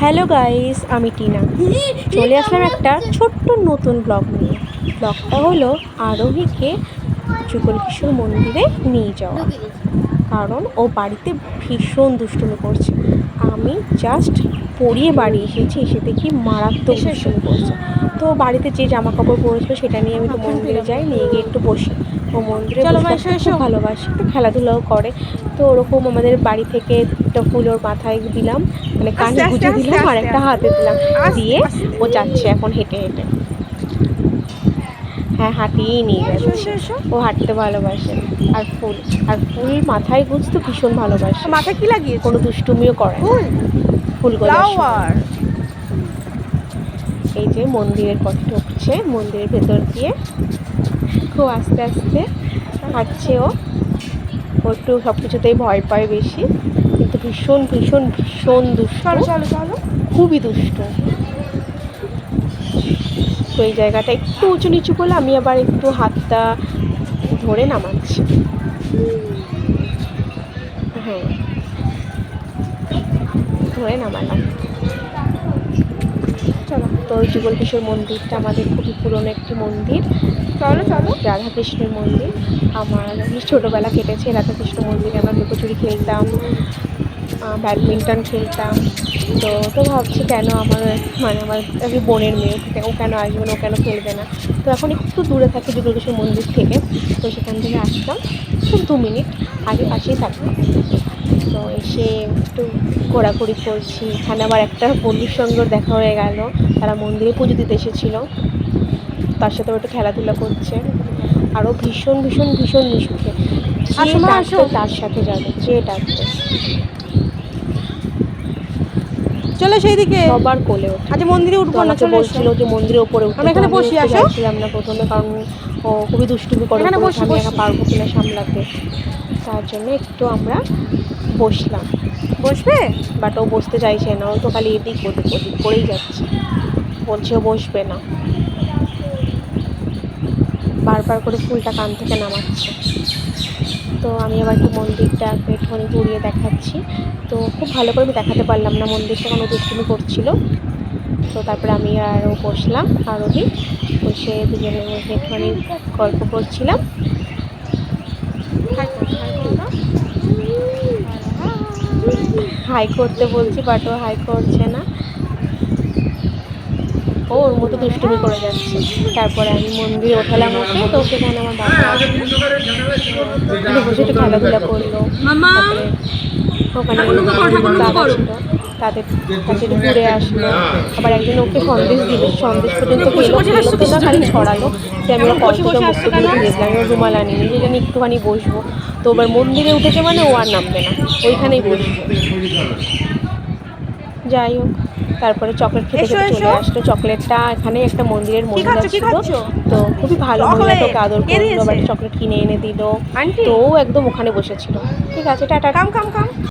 Hello guys আমি টিনা। চলে আসলাম একটা ছোট্ট নতুন ব্লগ নিয়ে। ব্লগটা হলো আরোহীকে যুগল কিশোর মন্দিরে নিয়ে যাওয়া। কারণ ও বাড়িতে ভীষণ দুষ্টুমি করছে। আমি জাস্ট পরিয়ে বাড়ি এসেছি এসে দেখি মারাত্মক দুষ্টুমি করছে। তো বাড়িতে যে জামা কাপড় পরেছিল সেটা নিয়ে আমি তো মন্দিরে যাই নিয়ে গিয়ে একটু বসি। ও মন্দিরে। খুব ভালোবাসে একটু খেলাধুলাও করে। তো ওরকম আমাদের বাড়ি থেকে একটা ফুল ওর মাথায় দিলাম। মানে কানে গুজে দিলাম আর একটা হাতে দিলাম। দিয়ে ও যাচ্ছে এখন হেঁটে হেঁটে। হ্যাঁ হাঁটিয়েই নিয়ে যাচ্ছে। ও হাঁটতে ভালোবাসে। আর ফুল আর ফুল মাথায় গুজতে ভীষণ ভালোবাসে। মাথায় কি লাগিয়ে কোনো দুষ্টুমিও করে ফুল? ফুল ফ্লাওয়ার। এই যে মন্দিরের পথে ঢুকছে মন্দিরের ভেতর দিয়ে খুব আস্তে আস্তে হাঁটছে ও। ও একটু সব কিছুতেই ভয় পায় বেশি। কিন্তু ভীষণ ভীষণ ভীষণ দুষ্ট। চলো চলো চলো। খুবই দুষ্ট। তো এই জায়গাটা একটু উঁচু নিচু করলে আমি আবার একটু হাতটা ধরে নামাচ্ছি। হ্যাঁ। ধরে নামালাম। চলো তো যুগল কিশোর মন্দিরটা আমাদের খুবই পুরনো একটি মন্দির। চলো চলো। রাধাকৃষ্ণের মন্দির। আমার ছোটোবেলা কেটেছে রাধাকৃষ্ণ মন্দিরে, আমরা লুকোচুরি খেলতাম ব্যাডমিন্টন খেলতাম। তো তো ভাবছি কেন আমার মানে আমার আমি বোনের মেয়ে ও কেন আসবে না, ও কেন খেলবে না? তো এখন একটু দূরে থাকে যুগলকিশোর মন্দির থেকে, তো সেখান থেকে আসলাম। দু মিনিট, আগে পাশেই থাকতাম তো এসে একটু ঘোরাঘুরি করছি। এখানে আবার একটা বন্ধুর সঙ্গে দেখা হয়ে গেল। তারা মন্দিরে পুজো দিতে এসেছিল। তার সাথে একটু খেলাধুলা করছে। আরও ভীষণ ভীষণ ভীষণ মিশুকে। তার সাথে যাবে যে ডাকবে। চলো সেই দিকে সবার কোলে আজ মন্দিরে উঠবো না চলে বলছিল যে মন্দিরের উপরে আমরা এখানে বসি, আসো। চাইছিলাম না প্রথমে কারণ ও খুবই দুষ্টুমি করে এখানে বসি, পারব কিনা সামলাতে। তার জন্য একটু আমরা বসলাম। বসবে? বাট ও বসতে চাইছে না, ও তো খালি এদিক ওদিক ওদিক করেই যাচ্ছে। বলছে ও বসবে না। বারবার করে ফুলটা কান থেকে নামাচ্ছে। তো আমি আবার একটু মন্দিরটা একটুখানি ঘুরিয়ে দেখাচ্ছি। তো খুব ভালো করে আমি দেখাতে পারলাম না মন্দিরটা ও দুষ্টুমি করছিল। তো তারপরে আমি আর ও বসলাম আরোহী বসে দুজনের মধ্যে একটুখানি গল্প করছিলাম। হাই করো, হাই করো। হাই করতে বলছি বাট ও হাই করছে না। ও ওর মতো দুষ্টুমি করে যাচ্ছে। তারপরে আমি মন্দিরে ওঠালাম ওকে তো সেখানে আমার বাবা বসে একটু খেলাধুলা করল। ওখানে তাদের কাছে একটু ঘুরে আসলো। আবার একজন ওকে সন্দেশ দিল। সন্দেশ পর্যন্ত খেলো না ছড়ালো। যে আমি কষ্টটা মুক্ত করে আমি রুমাল আনিনি যে জানি একটুখানি বসবো। তো এবার মন্দিরে উঠেছে মানে ও আর নামবে না। ওইখানেই বসবো। যাই হোক তারপরে চকলেট খেতে খেতে চলে আসলো। চকলেটটা এখানে একটা মন্দিরের মহিলা ছিল। তো খুবই ভালো মহিলা চকলেট? তোকে আদর করল? আবার চকলেট কিনে এনে দিল। তো ও একদম ওখানে বসেছিল। ঠিক আছে টাটা। কাম কাম কাম।